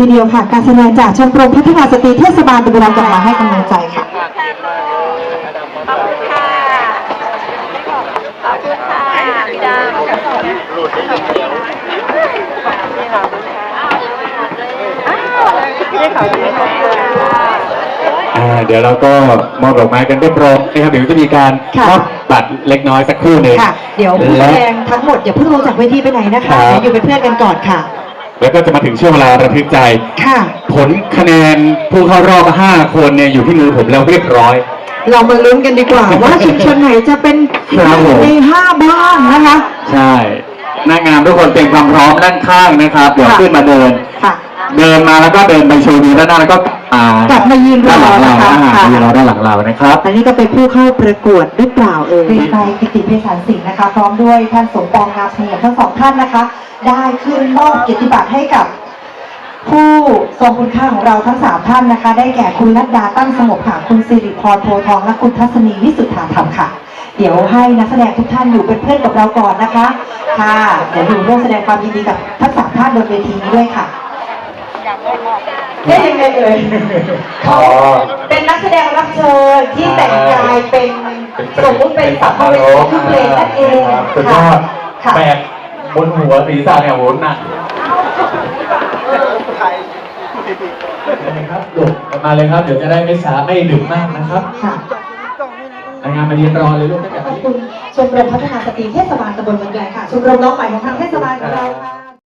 ทีเดียวค่ะ การแสดงจากชมรมพัฒนาสตรีเทศบาลตะบุรีกลับมาให้กำลังใจค่ะขอบคุณค่ะขอบคุณค่ะพี่ดาวไม่ได้ข่าวดีอ่าเดี๋ยวเราก็มอบดอกไม้กันเรียบร้อยนะครับเดี๋ยวจะมีการค่ะมอบบัตรเล็กน้อยสักครู่หนึ่งค่ะเดี๋ยวผู้แสและดงทั้งหมดอย่าเพิ่งลงจากเวทีไปไหนนะครัคะบเดี๋ยวอยู่เป็นเพื่อนกันก่อนค่ะ แล้วก็จะมาถึงช่วงเวลาระทึกใจ ค่ะ ผลคะแนนผู้เข้ารอบ 5 คนเนี่ยอยู่ที่มือผมแล้วเรียบร้อย เรามาลุ้นกันดีกว่า ว่าชุมชนไหนจะเป็นครับผม ในห้าบ้านนะคะ ใช่ นางงามทุกคนเตรียมความพร้อมด้านข้างนะครับ เดี๋ยวค่ะ ขึ้นมาเดิน ค่ะ เดินมาแล้วก็เดินไปโชว์ดูด้านหน้าแล้วก็อ่ากลับมายืนรอด้านหลังเรานะคะอ่าค่ะยืนรอด้านหลังเรานะครับ อันนี้ก็เป็นผู้เข้าประกวดหรือเปล่าเอ่ยในกิติเพศสันสิงห์นะคะ พร้อมด้วยท่านสมปองงามเสงี่ยมทั้งสองท่านนะคะ ได้ขึ้นมอบเกียรติบัตรให้กับ ผู้ทรงคุณค่าของเราทั้งสามท่านนะคะ ได้แก่คุณนัดดาตั้งสงบค่ะ คุณสิริพรโพทองและคุณทัศนีวิสุทธาธรรมค่ะ เดี๋ยวให้นักแสดงทุกท่านอยู่เป็นเพื่อนกับเราก่อนนะคะ ค่ะ เดี๋ยวอยู่ร่วมแสดงความยินดีกับทั้งสามท่านบนเวทีนี้ด้วยค่ะ ได้ยังไงเอ่ยเขาเป็นนักแสดงรับเชิญที่แต่งกายเป็นสมมุติเป็นสัมภเวสีทุกเพลงนั่นเองสุดยอดค่ะแบกบนหัวศีรษะเนี่ยโหหนักครับหลบมาเลยครับ เดี๋ยวจะได้ไม่ช้าไม่ดึกมากนะครับค่ะรายงานมาเรียนรอเลยลูกตั้งแต่ขอบคุณชมรมพัฒนาสตรีเทศบาลตำบลเมืองแกลงค่ะ ชมรมน้องใหม่ของทางเทศบาลของเราค่ะ